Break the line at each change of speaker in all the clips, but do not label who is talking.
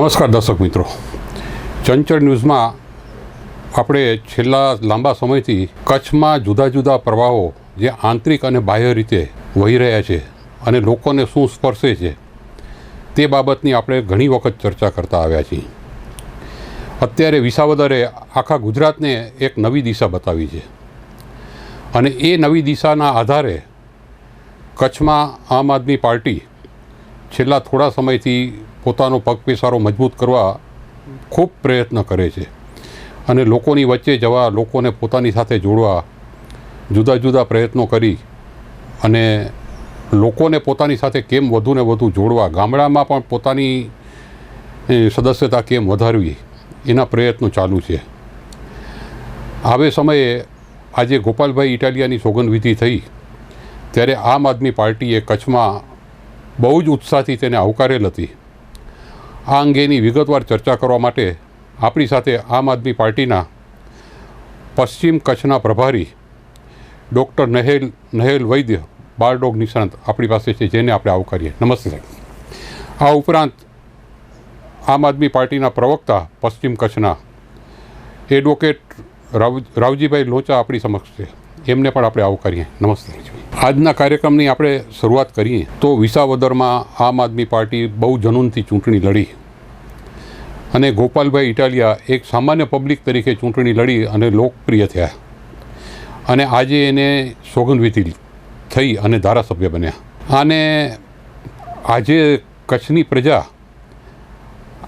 નમસ્કાર દર્શક મિત્રો. ચંચળ ન્યૂઝમાં આપણે છેલ્લા લાંબા સમયથી કચ્છમાં જુદા જુદા પ્રવાહો જે આંતરિક અને બાહ્ય રીતે વહી રહ્યા છે અને લોકોને શું સ્પર્શે છે તે બાબતની આપણે ઘણી વખત ચર્ચા કરતા આવ્યા છીએ. અત્યારે વિસાવદરે આખા ગુજરાતને એક નવી દિશા બતાવી છે. અને એ નવી દિશાના આધારે કચ્છમાં આમ આદમી પાર્ટી છેલ્લા થોડા સમયથી પોતાનો પગપેસારો મજબૂત કરવા ખૂબ પ્રયત્ન કરે છે. અને લોકોની વચ્ચે જવા, લોકોને પોતાની સાથે જોડવા, જુદા જુદા પ્રયત્નો કરી અને લોકોને પોતાની સાથે કેમ વધુને વધુ જોડવા, ગામડામાં પણ પોતાની સદસ્યતા કેમ વધારવી, એના પ્રયત્નો ચાલુ છે. આવે સમયે આજે ગોપાલભાઈ ઇટાલિયાની સોગંદવિધિ થઈ, ત્યારે આમ આદમી પાર્ટીએ કચ્છમાં બહુ જ ઉત્સાહથી તેને આવકારેલ હતી. આ અંગેની વિગતવાર ચર્ચા કરવા માટે આપણી સાથે આમ આદમી પાર્ટીના પશ્ચિમ કચ્છના પ્રભારી ડૉક્ટર નહેલ નહેલ વૈદ્ય, બારડોગ નિષ્ણાંત આપણી પાસે છે, જેને આપણે આવકારીએ નમસ્તે સાહેબ. આ ઉપરાંત આમ આદમી પાર્ટીના પ્રવક્તા પશ્ચિમ કચ્છના એડવોકેટ રાવ, રાવજીભાઈ લોચા આપણી સમક્ષ છે. એમને પણ આપણે આવકારીએ નમસ્તે. આજના કાર્યક્રમની આપણે શરૂઆત કરીએ તો વિસાવદરમાં આમ આદમી પાર્ટી બહુ જનૂનથી ચૂંટણી લડી. અને ગોપાલભાઈ ઇટાલિયા એક સામાન્ય પબ્લિક તરીકે ચૂંટણી લડી અને લોકપ્રિય થયા. અને આજે એને સોગંદવિધિ થઈ અને ધારાસભ્ય બન્યા. અને આજે કચ્છની પ્રજા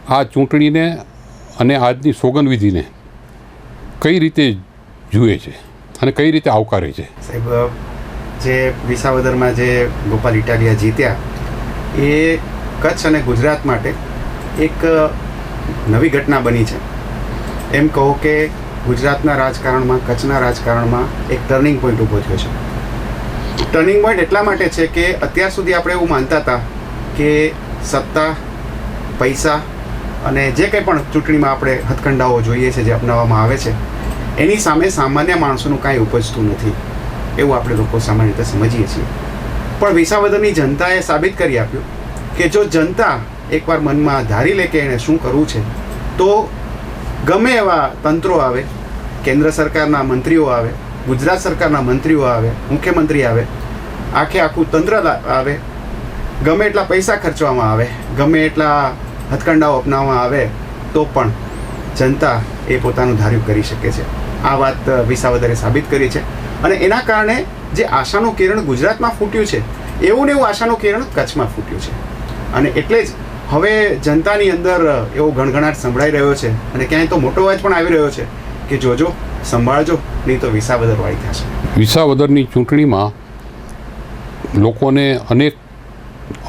આ ચૂંટણીને અને આજની સોગંદવિધિને કઈ રીતે જુએ છે? અને કઈ રીતે આવકારે છે?
સાહેબ જે વિસાવદરમાં જે ગોપાલ ઇટાલિયા જીત્યા, એ કચ્છ અને ગુજરાત માટે એક નવી ઘટના બની છે. એમ કહો કે ગુજરાતના રાજકારણમાં, કચ્છના રાજકારણમાં એક ટર્નિંગ પોઈન્ટ ઊભો થયો છે. ટર્નિંગ પોઈન્ટ એટલા માટે છે કે અત્યાર સુધી આપણે એવું માનતા હતા કે સત્તા, પૈસા અને જે કંઈ પણ ચૂંટણીમાં આપણે હથકંડાઓ જોઈએ છે, જે અપનાવવામાં આવે છે એની સામે સામાન્ય માણસોનું કાંઈ ઉપજતું નથી, એવું આપણે લોકો સામાન્ય રીતે સમજીએ છીએ. પણ વિસાવદરની જનતાએ સાબિત કરી આપ્યું કે જો જનતા એકવાર મનમાં ધારી લે કે એણે શું કરવું છે, તો ગમે એવા તંત્રો આવે, કેન્દ્ર સરકારના મંત્રીઓ આવે, ગુજરાત સરકારના મંત્રીઓ આવે, મુખ્યમંત્રી આવે, આખે આખું તંત્ર આવે, ગમે એટલા પૈસા ખર્ચવામાં આવે, ગમે એટલા હથકંડાઓ અપનાવવામાં આવે, તો પણ જનતા એ પોતાનું ધાર્યું કરી શકે છે. આ વાત વિસાવદરે સાબિત કરી છે. અને એના કારણે જે આશાનું કિરણ ગુજરાતમાં ફૂટ્યું છે, એવું ને એવું આશાનું કિરણ કચ્છમાં ફૂટ્યું છે. અને એટલે જ હવે જનતાની અંદર એવો ગણગણાટ સંભળાઈ રહ્યો છે અને ક્યાંય તો મોટો અવાજ પણ આવી રહ્યો છે કે જોજો, સંભાળજો, નહીં તો વિસાવદર વાળી થશે.
વિસાવદરની ચૂંટણીમાં લોકોને અનેક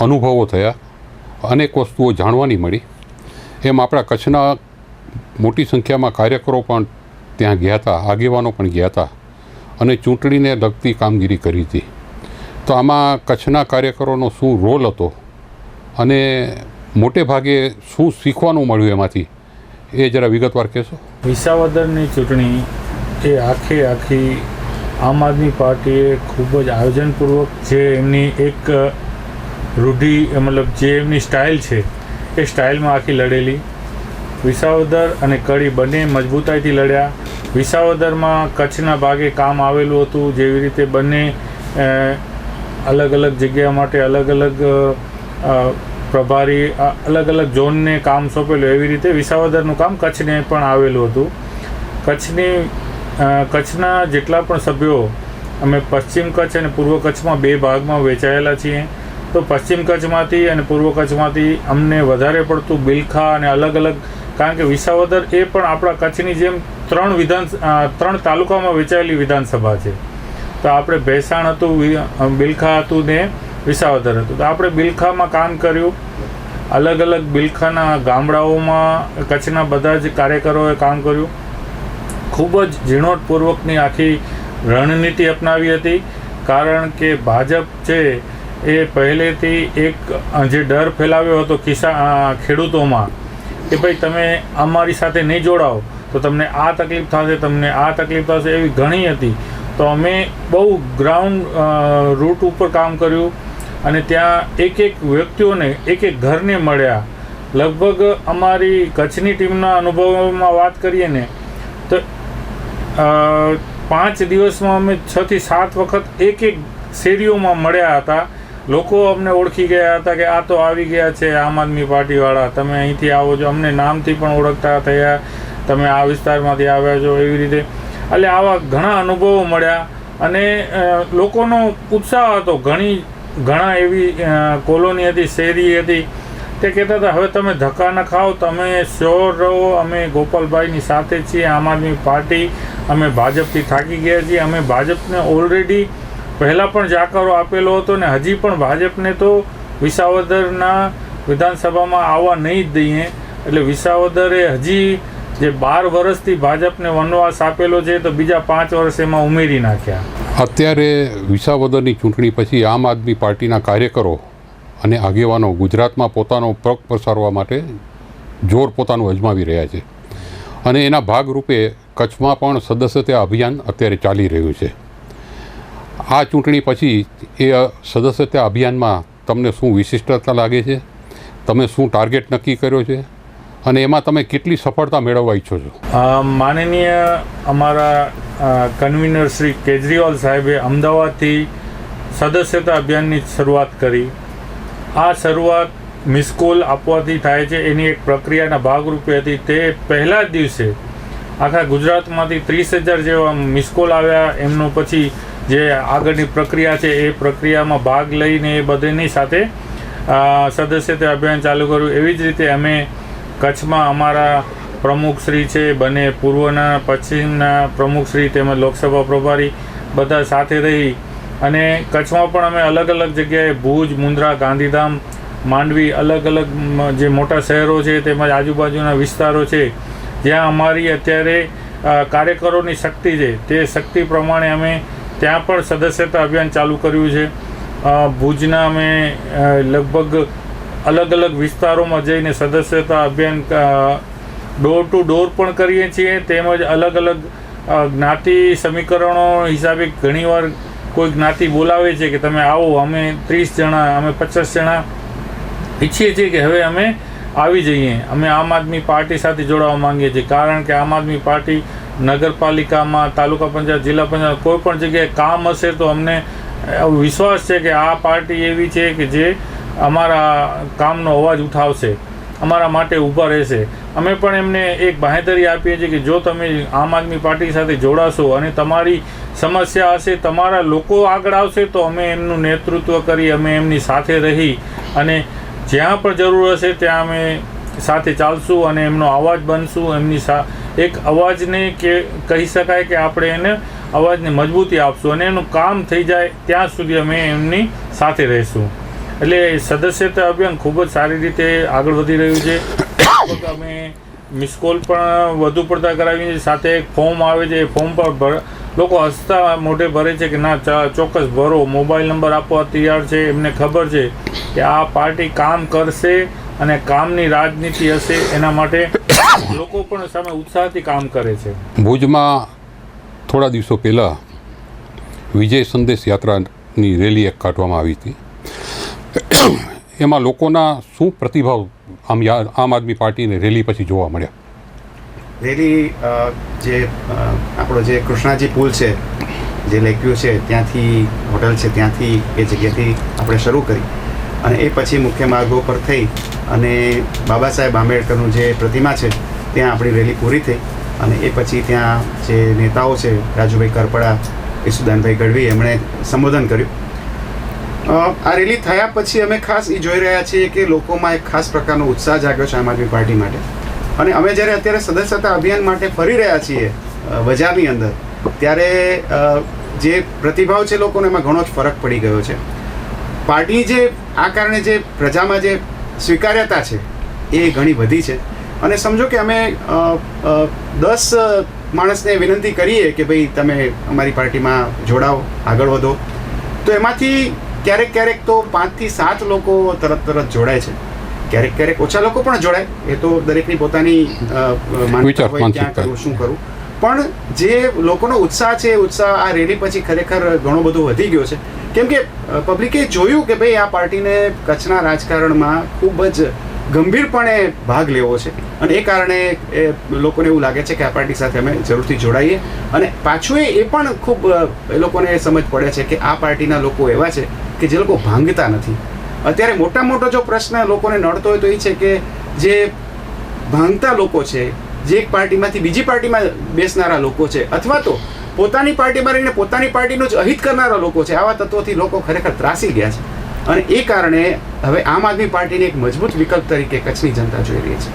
અનુભવો થયા, અનેક વસ્તુઓ જાણવાની મળી. એમ આપણા કચ્છના મોટી સંખ્યામાં કાર્યકરો પણ ત્યાં ગયા હતા, આગેવાનો પણ ગયા હતા અને ચૂંટણીને લગતી કામગીરી કરી હતી. તો આમાં કચ્છના કાર્યકરોનો શું રોલ હતો અને મોટે ભાગે શું શીખવાનું મળ્યું એમાંથી? એ જરા વિગતવાર કહેશો?
વિસાવદરની ચૂંટણી એ આખે આખી આમ આદમી પાર્ટીએ ખૂબ જ આયોજનપૂર્વક જે એમની એક રૂઢિ મતલબ જે એમની સ્ટાઇલ છે, એ સ્ટાઇલમાં આખી લડેલી. વિસાવદર અને કડી બંને મજબૂતાઈથી લડ્યા. વિસાવદરમાં કચ્છના ભાગે કામ આવેલું હતું. જેવી રીતે બંને અલગ અલગ જગ્યા માટે અલગ અલગ પ્રભારી અલગ અલગ ઝોનને કામ સોંપેલું. એવી રીતે વિસાવદરનું કામ કચ્છને પણ આવેલું હતું. કચ્છની કચ્છના જેટલા પણ સભ્યો, અમે પશ્ચિમ કચ્છ અને પૂર્વ કચ્છમાં બે ભાગમાં વહેંચાયેલા છીએ. તો પશ્ચિમ કચ્છમાંથી અને પૂર્વ કચ્છમાંથી અમને વધારે પડતું બિલખા અને અલગ અલગ, કારણ કે વિસાવદર એ પણ આપણા કચ્છની જેમ ત્રણ વિધાન ત્રણ તાલુકામાં વેચાયેલી વિધાનસભા છે. તો આપણે ભેસાણ હતું બિલખા હતું ને વિસાવદર હતું. તો આપણે બિલખામાં કામ કર્યું. અલગ અલગ બિલખાના ગામડાઓમાં કચ્છના બધા જ કાર્યકરોએ કામ કર્યું. ખૂબ જ ઝીણવટપૂર્વકની આખી રણનીતિ અપનાવી હતી. કારણ કે ભાજપ છે એ પહેલેથી એક જે ડર ફેલાવ્યો હતો કિસા ખેડૂતોમાં, કે ભાઈ તમે અમારી સાથે નહીં જોડાઓ. તો તમને આ તકલીફ થશે, તમને આ તકલીફ થશે એવી ઘણી હતી. તો અમે બહુ ગ્રાઉન્ડ રૂટ ઉપર કામ કર્યું અને ત્યાં એક એક વ્યક્તિઓને, એક એક ઘરને મળ્યા. લગભગ અમારી કચ્છની ટીમના અનુભવમાં વાત કરીએ ને, તો પાંચ દિવસમાં અમે છથી સાત વખત એક એક શેરીઓમાં મળ્યા હતા. લોકો અમને ઓળખી ગયા હતા કે આ તો આવી ગયા છે, આમ આદમી પાર્ટીવાળા, તમે અહીંથી આવો છો. અમને નામથી પણ ઓળખતા થયા. તમે આ વિસ્તારમાંથી આવ્યા છો એવી રીતે. એટલે આવા ઘણા અનુભવો મળ્યા અને લોકોનો ઉત્સાહ હતો. ઘણી, ઘણા એવી કોલોની હતી, શેરી હતી. તે કહેતા હતા, હવે તમે ધક્કા ન ખાઓ, તમે શ્યોર રહો. અમે ગોપાલભાઈની સાથે છીએ, આમ આદમી પાર્ટી. અમે ભાજપથી થાકી ગયા છીએ. અમે ભાજપને ઓલરેડી પહેલાં પણ જાકારો આપેલો હતો ને હજી પણ ભાજપને તો વિસાવદરના વિધાનસભામાં આવવા નહીં જ દઈએ. એટલે વિસાવદરે હજી જે બાર વર્ષથી ભાજપને વનવાસ આપેલો છે તો બીજા પાંચ વર્ષ એમાં ઉમેરી નાખ્યા.
અત્યારે વિસાવદરની ચૂંટણી પછી આમ આદમી પાર્ટીના કાર્યકરો અને આગેવાનો ગુજરાતમાં પોતાનો પગ પસારવા માટે જોર પોતાનું અજમાવી રહ્યા છે. અને એના ભાગરૂપે કચ્છમાં પણ સદસ્યતા અભિયાન અત્યારે ચાલી રહ્યું છે. આ ચૂંટણી પછી એ સદસ્યતા અભિયાનમાં તમને શું વિશિષ્ટતા લાગે છે? તમે શું ટાર્ગેટ નક્કી કર્યો છે? અને એમાં તમે કેટલી સફળતા મેળવવા ઈચ્છો છો?
માનનીય અમારા કન્વીનર શ્રી કેજરીવાલ સાહેબે અમદાવાદથી સદસ્યતા અભિયાનની શરૂઆત કરી. આ શરૂઆત મિસકોલ આપવાથી થાય છે, એની એક પ્રક્રિયાના ભાગરૂપે હતી. તે પહેલા જ દિવસે આખા ગુજરાતમાંથી ત્રીસ હજાર જેવા મિસકોલ આવ્યા. એમનો પછી જે આગળની પ્રક્રિયા છે, એ પ્રક્રિયામાં ભાગ લઈને એ બધાની સાથે સદસ્યતા અભિયાન ચાલુ કર્યું. એવી જ રીતે અમે કચ્છમાં અમારા પ્રમુખશ્રી છે, બંને પૂર્વના, પશ્ચિમના પ્રમુખશ્રી તેમજ લોકસભા પ્રભારી બધા સાથે રહી અને કચ્છમાં પણ અમે અલગ અલગ જગ્યાએ ભુજ, મુન્દ્રા, ગાંધીધામ, માંડવી અલગ અલગ જે મોટા શહેરો છે તેમજ આજુબાજુના વિસ્તારો છે, જ્યાં અમારી અત્યારે કાર્યકરોની શક્તિ છે. તે શક્તિ પ્રમાણે અમે ત્યાં પણ સદસ્યતા અભિયાન ચાલુ કર્યું છે. ભુજના અમે લગભગ અલગ અલગ વિસ્તારોમાં જઈને સદસ્યતા અભિયાન ડોર ટુ ડોર પણ કરીએ છીએ. તેમજ અલગ અલગ જ્ઞાતિ સમીકરણો હિસાબે ઘણીવાર કોઈ જ્ઞાતિ બોલાવે છે કે તમે આવો, અમે ત્રીસ જણા, અમે પચાસ જણા ઈચ્છીએ છીએ કે હવે અમે આવી જઈએ. અમે આમ આદમી પાર્ટી સાથે જોડાવા માંગીએ છીએ. કારણ કે આમ આદમી પાર્ટી નગરપાલિકામાં, તાલુકા પંચાયત, જિલ્લા પંચાયત, કોઈ પણ જગ્યાએ કામ હશે તો અમને વિશ્વાસ છે કે આ પાર્ટી એવી છે કે જે અમારા કામનો અવાજ ઉઠાવશે, અમારા માટે ઊભા રહેશે. અમે પણ એમને એક બાંહેધરી આપીએ છીએ કે જો તમે આમ આદમી પાર્ટી સાથે જોડાશો અને તમારી સમસ્યા હશે, તમારા લોકો આગળ આવશે, તો અમે એમનું નેતૃત્વ કરી, અમે એમની સાથે રહી અને જ્યાં પણ જરૂર હશે ત્યાં અમે સાથે ચાલશું અને એમનો અવાજ બનશું, એમની સા, એક અવાજને કે, કહી શકાય કે આપણે એને અવાજને મજબૂતી આપશું અને એનું કામ થઈ જાય ત્યાં સુધી અમે એમની સાથે રહીશું. એટલે સદસ્યતા અભિયાન ખૂબ જ સારી રીતે આગળ વધી રહ્યું છે. અમે મિસ કોલ પણ વધુ પડતા કરાવીએ છીએ. સાથે એક ફોર્મ આવે છે. એ ફોર્મ પર ભર લોકો હસતા મોઢે ભરે છે કે ના ચા- ચોક્કસ ભરો. મોબાઈલ નંબર આપવા તૈયાર છે. એમને ખબર છે કે આ પાર્ટી કામ કરશે અને કામની રાજનીતિ હશે એના માટે લોકો પણ સામે ઉત્સાહથી કામ કરે છે.
ભુજમાં થોડા દિવસો પહેલાં વિજય સંદેશ યાત્રાની રેલી એક કાઢવામાં આવી હતી. એમાં લોકોના શું પ્રતિભાવ આમ આમ આદમી પાર્ટીની રેલી પછી જોવા મળ્યા?
રેલી જે આપણો જે કૃષ્ણાજી પુલ છે, જે લેક્યુ છે, ત્યાંથી હોટલ છે, ત્યાંથી એ જગ્યાથી આપણે શરૂ કરી. અને એ પછી મુખ્ય માર્ગો પર થઈ અને બાબા સાહેબ આંબેડકરનું જે પ્રતિમા છે, ત્યાં આપણી રેલી પૂરી થઈ. અને એ પછી ત્યાં જે નેતાઓ છે, રાજુભાઈ કરપડા ઈસુદાનભાઈ ગઢવી, એમણે સંબોધન કર્યું. આ રેલી થયા પછી અમે ખાસ એ જોઈ રહ્યા છીએ કે લોકોમાં એક ખાસ પ્રકારનો ઉત્સાહ જાગ્યો છે આમ આદમી પાર્ટી માટે. અને અમે જ્યારે અત્યારે સદસ્યતા અભિયાન માટે ફરી રહ્યા છીએ બજારની અંદર, ત્યારે જે પ્રતિભાવ છે લોકોને એમાં ઘણો જ ફરક પડી ગયો છે. પાર્ટીની જે, આ કારણે જે પ્રજામાં જે સ્વીકાર્યતા છે, એ ઘણી વધી છે. અને સમજો કે અમે દસ માણસને વિનંતી કરીએ કે ભાઈ તમે અમારી પાર્ટીમાં જોડાઓ, આગળ વધો. તો એમાંથી ક્યારેક ક્યારેક તો પાંચથી સાત લોકો તરત તરત જોડાય છે. ક્યારેક ક્યારેક ઓછા લોકો પણ જોડાય. એ તો દરેકની પોતાની અ, અ, માન્યતા હોય ક્યાં કરવું શું કરવું પણ જે લોકોનો ઉત્સાહ છે એ ઉત્સાહ આ રેલી પછી ખરેખર ઘણો બધો વધી ગયો છે. કેમ કે પબ્લિકે જોયું કે ભાઈ આ પાર્ટીને કચ્છના રાજકારણમાં ખૂબ જ ગંભીરપણે ભાગ લેવો છે. અને એ કારણે એ લોકોને એવું લાગે છે કે આ પાર્ટી સાથે અમે જરૂરથી જોડાઈએ. અને પાછું એ પણ ખૂબ એ લોકોને સમજ પડે છે કે આ પાર્ટીના લોકો એવા છે કે જે લોકો ભાંગતા નથી. અત્યારે મોટા મોટો જો પ્રશ્ન લોકોને નડતો હોય તો એ છે કે જે ભાંગતા લોકો છે, જે એક પાર્ટીમાંથી બીજી પાર્ટીમાં બેસનારા લોકો છે, અથવા તો પોતાની પાર્ટીમાં રહીને પોતાની પાર્ટીનું જ અહિત કરનારા લોકો છે, આવા તત્વોથી લોકો ખરેખર ત્રાસી ગયા છે. અને એ કારણે હવે આમ આદમી પાર્ટીને એક મજબૂત વિકલ્પ તરીકે કચ્છની જનતા જોઈ રહી છે.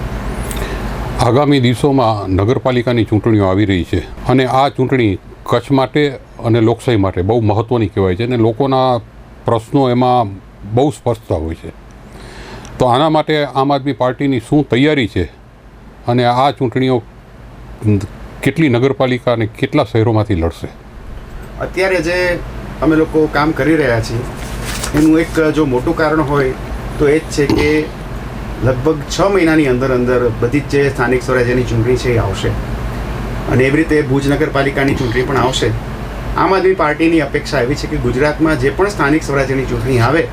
આગામી દિવસોમાં નગરપાલિકાની ચૂંટણીઓ આવી રહી છે અને આ ચૂંટણી કચ્છ માટે અને લોકશાહી માટે બહુ મહત્ત્વની કહેવાય છે અને લોકોના પ્રશ્નો એમાં બહુ સ્પષ્ટતા હોય છે. તો આના માટે આમ આદમી પાર્ટીની શું તૈયારી છે અને આ ચૂંટણીઓ કેટલી નગરપાલિકા અને કેટલા શહેરોમાંથી લડશે?
અત્યારે જે અમે લોકો કામ કરી રહ્યા છીએ એનું એક જો મોટું કારણ હોય, તો એ જ છે કે લગભગ છ મહિનાની અંદર અંદર બધી જ જે સ્થાનિક સ્વરાજ્યની ચૂંટણી છે એ આવશે. અને એવી રીતે ભુજ નગરપાલિકાની ચૂંટણી પણ આવશે. આમ આદમી પાર્ટીની અપેક્ષા એવી છે કે ગુજરાતમાં જે પણ સ્થાનિક સ્વરાજ્યની ચૂંટણી આવે,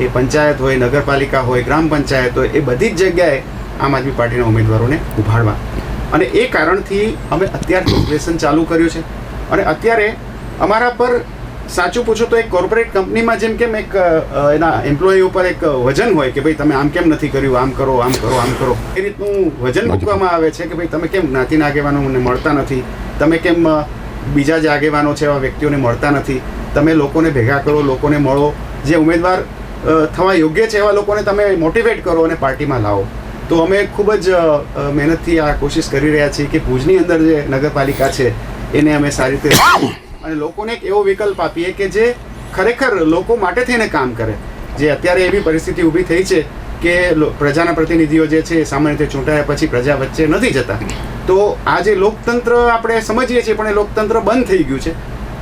એ પંચાયત હોય, નગરપાલિકા હોય, ગ્રામ પંચાયત હોય, એ બધી જ જગ્યાએ આમ આદમી પાર્ટીના ઉમેદવારોને ઉભાડવા અને એ કારણથી અમે અત્યારથી ઓપરેશન ચાલુ કર્યું છે. અને અત્યારે અમારા પર સાચું પૂછો તો એક કોર્પોરેટ કંપનીમાં જેમ કેમ એક એના એમ્પ્લોય ઉપર એક વજન હોય કે ભાઈ તમે આમ કેમ નથી કર્યું આમ કરો આમ કરો આમ કરો એ રીતનું વજન મૂકવામાં આવે છે કે ભાઈ તમે કેમ જ્ઞાતિના આગેવાનોને મળતા નથી? તમે કેમ બીજા જે આગેવાનો છે એવા વ્યક્તિઓને મળતા નથી? તમે લોકોને ભેગા કરો લોકોને મળો. જે ઉમેદવાર થવા યોગ્ય છે એવા લોકોને તમે મોટિવેટ કરો અને પાર્ટીમાં લાવો. તો અમે ખૂબ જ મહેનતથી આ કોશિશ કરી રહ્યા છીએ કે ભુજની અંદર જે નગરપાલિકા છે એને અમે સારી રીતે અને લોકોને એક એવો વિકલ્પ આપીએ કે જે ખરેખર લોકો માટે થઈને કામ કરે. જે અત્યારે એવી પરિસ્થિતિ ઊભી થઈ છે કે પ્રજાના પ્રતિનિધિઓ જે છે સામાન્ય રીતે ચૂંટાયા પછી પ્રજા વચ્ચે નથી જતા. તો આ જે લોકતંત્ર આપણે સમજીએ છીએ પણ એ લોકતંત્ર બંધ થઈ ગયું છે.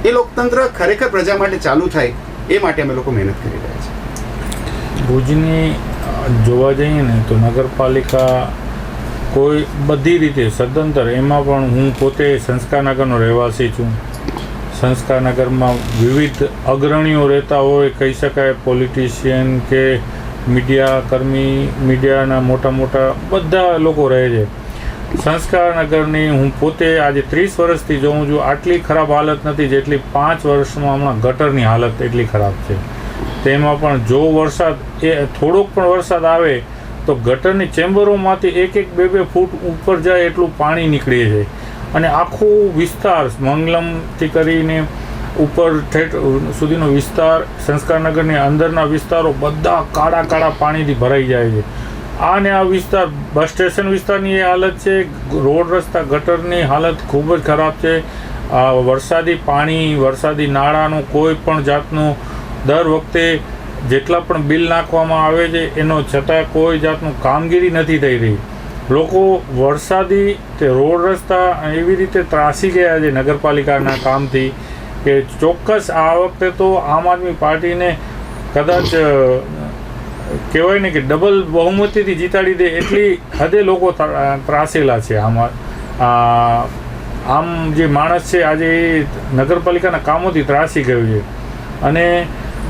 એ લોકતંત્ર ખરેખર પ્રજા માટે ચાલુ થાય એ માટે અમે લોકો મહેનત કરી રહ્યા છીએ.
ભુજની જોવા જઈએ ને તો નગરપાલિકા કોઈ બધી રીતે સદંતર એમાં પણ હું પોતે સંસ્કારનગરનો રહેવાસી છું. સંસ્કારનગરમાં વિવિધ અગ્રણીઓ રહેતા હોય, કહી શકાય પોલિટિશિયન કે મીડિયા કર્મી મીડિયાના મોટા મોટા બધા લોકો રહે છે. સંસ્કારનગરની હું પોતે આજે ત્રીસ વર્ષથી જોઉં છું, આટલી ખરાબ હાલત નથી જેટલી પાંચ વર્ષમાં હમણાં ગટરની હાલત એટલી ખરાબ છે. તેમાં પણ જો વરસાદ, એ થોડોક પણ વરસાદ આવે, તો ગટરની ચેમ્બરોમાંથી એક એક બે બે ફૂટ ઉપર જાય એટલું પાણી નીકળી જાય અને આખો વિસ્તાર મંગલમથી કરીને ઉપર ઠેઠ સુધીનો વિસ્તાર, સંસ્કારનગરની અંદરના વિસ્તારો બધા કાળા કાળા પાણીથી ભરાઈ જાય છે. આ ને આ વિસ્તાર, બસ સ્ટેશન વિસ્તારની એ હાલત છે. રોડ રસ્તા ગટરની હાલત ખૂબ જ ખરાબ છે. વરસાદી પાણી, વરસાદી નાળાનું કોઈ પણ જાતનું દર વખતે જેટલા પણ બિલ નાખવામાં આવે છે, એનો છતાં કોઈ જાતનું કામગીરી નથી થઈ રહી. લોકો વરસાદી તે રોડ રસ્તા એવી રીતે ત્રાસી ગયા છે નગરપાલિકાના કામથી કે ચોક્કસ આ વખતે તો આમ આદમી પાર્ટીને કદાચ કહેવાય ને કે ડબલ બહુમતીથી જીતાડી દે એટલી હદે લોકો ત્રાસેલા છે આમાં આમ જે માણસ છે આજે એ નગરપાલિકાના કામોથી ત્રાસી ગયું છે. અને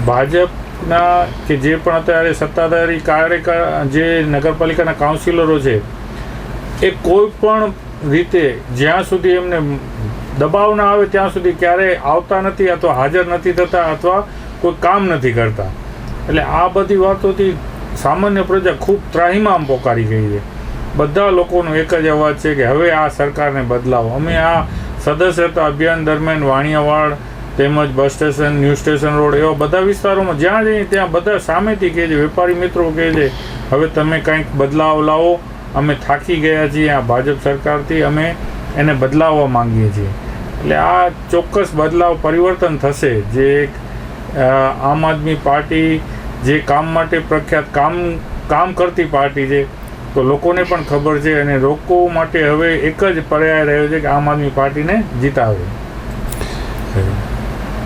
ભાજપના કે જે પણ અત્યારે સત્તાધારી કાર્યકર, જે નગરપાલિકાના કાઉન્સિલરો છે એ કોઈ પણ રીતે જ્યાં સુધી એમને દબાવ ના આવે ત્યાં સુધી ક્યારેય આવતા નથી અથવા હાજર નથી થતા અથવા કોઈ કામ નથી કરતા. એટલે આ બધી વાતોથી સામાન્ય પ્રજા ખૂબ ત્રાહીમામ પોકારી ગઈ છે. બધા લોકોનો એક જ અવાજ છે કે હવે આ સરકારને બદલાવો. અમે આ સદસ્યતા અભિયાન દરમિયાન વાણિયાવાડ તેમજ bus station new station road એવા બધા વિસ્તારોમાં જ્યાં જઈએ ત્યાં બધા સામેથી કહે છે, વેપારી મિત્રો કહે છે, હવે તમે કંઈક બદલાવ લાવો અમે થાકી ગયા છીએ આ ભાજપ સરકારથી, અમે એને બદલાવવા માંગીએ છીએ. એટલે આ ચોક્કસ બદલાવ પરિવર્તન થશે. જે એક આમ આદમી પાર્ટી જે કામ માટે પ્રખ્યાત, કામ કામ કરતી પાર્ટી છે, તો લોકોને પણ ખબર છે અને લોકો માટે હવે એક જ પર્યાય રહ્યો છે કે આમ આદમી પાર્ટીને જીતાવે.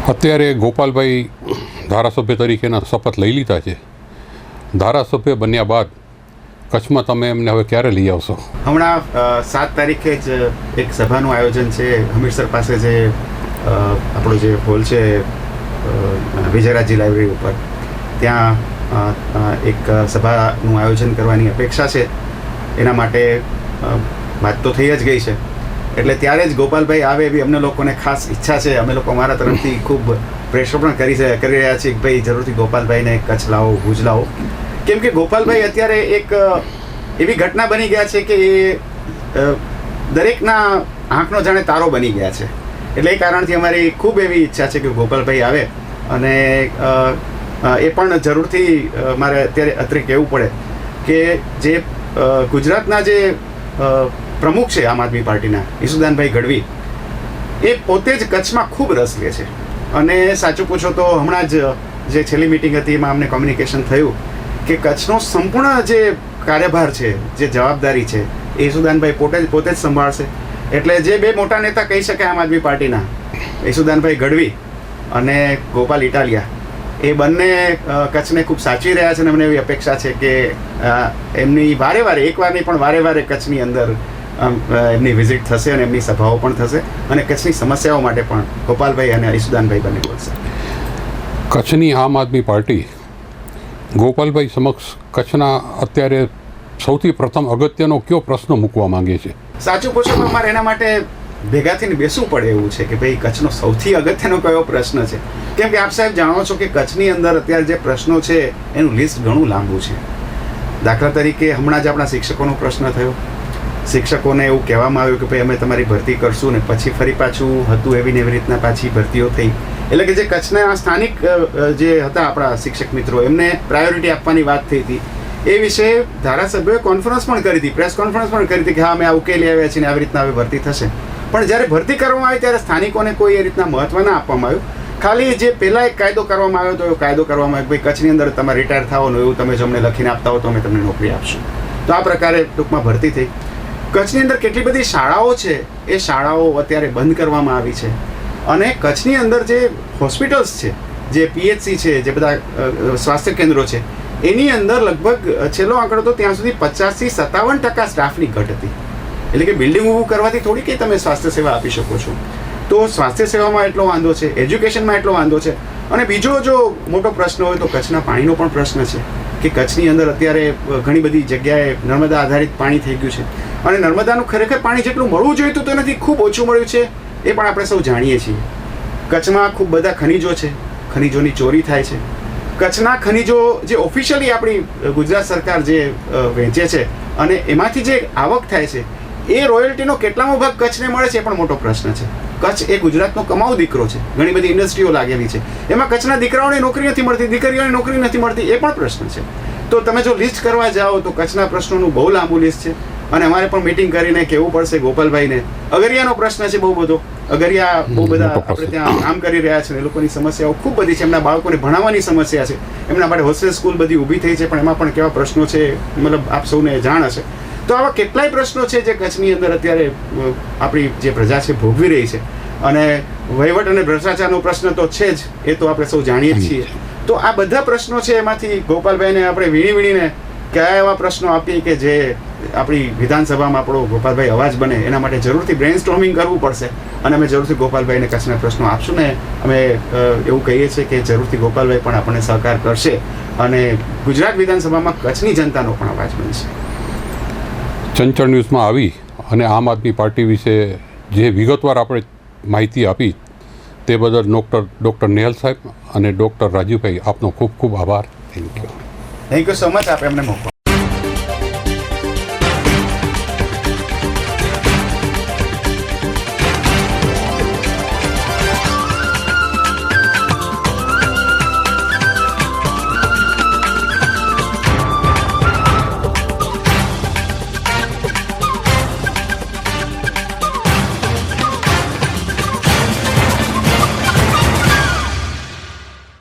અત્યારે ગોપાલભાઈ ધારાસભ્ય તરીકેના શપથ લઈ લીધા છે. ધારાસભ્ય બન્યા બાદ કચ્છમાં તમે એમને હવે ક્યારે લઈ આવશો?
હમણાં સાત તારીખે જ એક સભાનું આયોજન છે. હમીરસર પાસે જે આપણો જે હોલ છે વિજયરાજી લાઇબ્રેરી ઉપર, ત્યાં એક સભાનું આયોજન કરવાની અપેક્ષા છે. એના માટે વાત તો થઈ જ ગઈ છે. એટલે ત્યારે જ ગોપાલભાઈ આવે એવી અમને લોકોને ખાસ ઈચ્છા છે. અમે લોકો અમારા તરફથી ખૂબ પ્રેશર પણ કરી છે, કરી રહ્યા છીએ કે ભાઈ જરૂરથી ગોપાલભાઈને કચ્છ લાવો, ભુજ લાવો. કેમ કે ગોપાલભાઈ અત્યારે એક એવી ઘટના બની ગયા છે કે એ દરેકના આંખનો જાણે તારો બની ગયા છે. એટલે એ કારણથી અમારી ખૂબ એવી ઈચ્છા છે કે ગોપાલભાઈ આવે અને એ પણ જરૂરથી મારે અત્યારે અત્રે કહેવું પડે કે જે ગુજરાતના જે પ્રમુખ છે આમ આદમી પાર્ટીના, ઈસુદાનભાઈ ગઢવી, એ પોતે જ કચ્છમાં ખૂબ રસ લે છે. અને સાચું પૂછો તો હમણાં જ જે છેલ્લી મિટિંગ હતી એમાં અમને કોમ્યુનિકેશન થયું કે કચ્છનો સંપૂર્ણ જે કાર્યભાર છે, જે જવાબદારી છે, એ સુદાનભાઈ પોતે જ પોતે જ સંભાળશે. એટલે જે બે મોટા નેતા કહી શકાય આમ આદમી પાર્ટીના, યશુદાનભાઈ ગઢવી અને ગોપાલ ઇટાલિયા, એ બંને કચ્છને ખૂબ સાચવી રહ્યા છે અને મને એવી અપેક્ષા છે કે એમની વારે વારે એકવાર નહીં પણ વારે વારે કચ્છની અંદર એમની વિઝિટ થશે અને એમની સભાઓ પણ થશે અને કચ્છની સમસ્યાઓ માટે પણ ગોપાલભાઈ અને ઈસુદાનભાઈ બંને બોલશે.
કચ્છની આમ આદમી પાર્ટી ગોપાલભાઈ સમક્ષ કચ્છના અત્યારે સૌથી પ્રથમ અગત્યનો કયો પ્રશ્ન મૂકવા માંગે છે?
સાચું પૂછો અમારે એના માટે ભેગા થઈને બેસવું પડે એવું છે કે ભાઈ કચ્છનો સૌથી અગત્યનો કયો પ્રશ્ન છે? કેમ કે આપ સાહેબ જાણો છો કે કચ્છની અંદર અત્યારે જે પ્રશ્નો છે, એનું લિસ્ટ ઘણું લાંબુ છે. દાખલા તરીકે હમણાં જ આપણા શિક્ષકોનો પ્રશ્ન થયો. શિક્ષકોને એવું કહેવામાં આવ્યું કે ભાઈ અમે તમારી ભરતી કરશું ને પછી ફરી પાછું હતું એવી ને એવી રીતના પાછી ભરતીઓ થઈ. એટલે કે જે કચ્છના સ્થાનિક જે હતા આપણા શિક્ષક મિત્રો, એમને પ્રાયોરિટી આપવાની વાત થઈ હતી. એ વિશે ધારાસભ્યોએ કોન્ફરન્સ પણ કરી હતી પ્રેસ કોન્ફરન્સ પણ કરી હતી કે હા, અમે આ ઉકેલી આવ્યા છીએ આવી રીતના હવે ભરતી થશે. પણ જ્યારે ભરતી કરવામાં આવી ત્યારે સ્થાનિકોને કોઈ એ રીતના મહત્વ ના આપવામાં આવ્યું. ખાલી જે પહેલાં એક કાયદો કરવામાં આવ્યો હતો, એવો કાયદો કરવામાં આવ્યો ભાઈ કચ્છની અંદર તમારે રિટાયર થવાનું એવું તમે જો અમને લખીને આપતા હો તો અમે તમને નોકરી આપશું. તો આ પ્રકારે ટૂંકમાં ભરતી થઈ. કચ્છની અંદર કેટલી બધી શાળાઓ છે, એ શાળાઓ અત્યારે બંધ કરવામાં આવી છે. અને કચ્છની અંદર જે હોસ્પિટલ્સ છે, જે પીએચસી છે, જે બધા સ્વાસ્થ્ય કેન્દ્રો છે, એની અંદર લગભગ છેલ્લો આંકડો તો ત્યાં સુધી પચાસથી સત્તાવન ટકા સ્ટાફની ઘટ હતી. એટલે કે બિલ્ડિંગ ઊભું કરવાથી થોડી કે તમે સ્વાસ્થ્ય સેવા આપી શકો છો. તો સ્વાસ્થ્ય સેવામાં એટલો વાંધો છે, એજ્યુકેશનમાં એટલો વાંધો છે, અને બીજો જો મોટો પ્રશ્ન હોય તો કચ્છના પાણીનો પણ પ્રશ્ન છે, કે કચ્છની અંદર અત્યારે ઘણી બધી જગ્યાએ નર્મદા આધારિત પાણી થઈ ગયું છે. અને નર્મદાનું ખરેખર પાણી જેટલું મળવું જોઈતું તો નથી ખૂબ ઓછું મળ્યું છે. એ પણ આપણે સૌ જાણીએ છીએ. કચ્છમાં ખૂબ બધા ખનિજો છે. ખનિજોની ચોરી થાય છે. કચ્છના ખનિજો જે ઓફિશિયલી આપણી ગુજરાત સરકાર જે વહેંચે છે અને એમાંથી જે આવક થાય છે, એ રોયલ્ટીનો કેટલામો ભાગ કચ્છને મળે છે એ પણ મોટો પ્રશ્ન છે. કચ્છ એ ગુજરાતનો કમાઉ દીકરો છે. ઘણી બધી ઇન્ડસ્ટ્રીઓ લાગેલી છે. એમાં કચ્છના દીકરાઓને નોકરી નથી મળતી, દીકરીઓને નોકરી નથી મળતી એ પણ પ્રશ્ન છે. તો તમે જો લિસ્ટ કરવા જાઓ તો કચ્છના પ્રશ્નોનું બહુ લાંબુ લિસ્ટ છે. અને અમારે પણ મીટિંગ કરીને કહેવું પડશે ગોપાલભાઈને. અગરિયાનો પ્રશ્ન છે બહુ બધો. અગરિયા બહુ બધા આપણે ત્યાં કામ કરી રહ્યા છે એ લોકોની સમસ્યાઓ ખૂબ બધી છે. એમના બાળકોને ભણાવવાની સમસ્યા છે. એમના માટે હોસ્ટેલ સ્કૂલ બધી ઊભી થઈ છે પણ એમાં પણ કેવા પ્રશ્નો છે મતલબ આપ સૌને જાણ હશે. તો આવા કેટલાય પ્રશ્નો છે જે કચ્છની અંદર અત્યારે આપણી જે પ્રજા છે ભોગવી રહી છે. અને વહીવટ અને ભ્રષ્ટાચારનો પ્રશ્ન તો છે જ એ તો આપણે સૌ જાણીએ જ છીએ. તો આ બધા પ્રશ્નો છે એમાંથી ગોપાલભાઈને આપણે વીણી વીણીને કયા એવા પ્રશ્નો આપીએ કે જે આપણી વિધાનસભામાં આપણો ગોપાલભાઈ અવાજ બને એના માટે જરૂરથી બ્રેન સ્ટોર્મિંગ કરવું પડશે. અને અમે જરૂરથી ગોપાલભાઈને કચ્છના પ્રશ્નો આપશું ને અમે એવું કહીએ છીએ કે જરૂરથી ગોપાલભાઈ પણ આપણને સહકાર કરશે અને ગુજરાત વિધાનસભામાં કચ્છની જનતાનો પણ અવાજ બનશે.
ચંચળ ન્યૂઝમાં આવી અને આમ આદમી પાર્ટી વિશે જે વિગતવાર આપણે માહિતી આપી તે બદલ ડૉક્ટર ડૉક્ટર નેહલ સાહેબ અને ડૉક્ટર રાજીવભાઈ આપનો ખૂબ ખૂબ આભાર. Thank you
thank you so much આપે અમને મોકો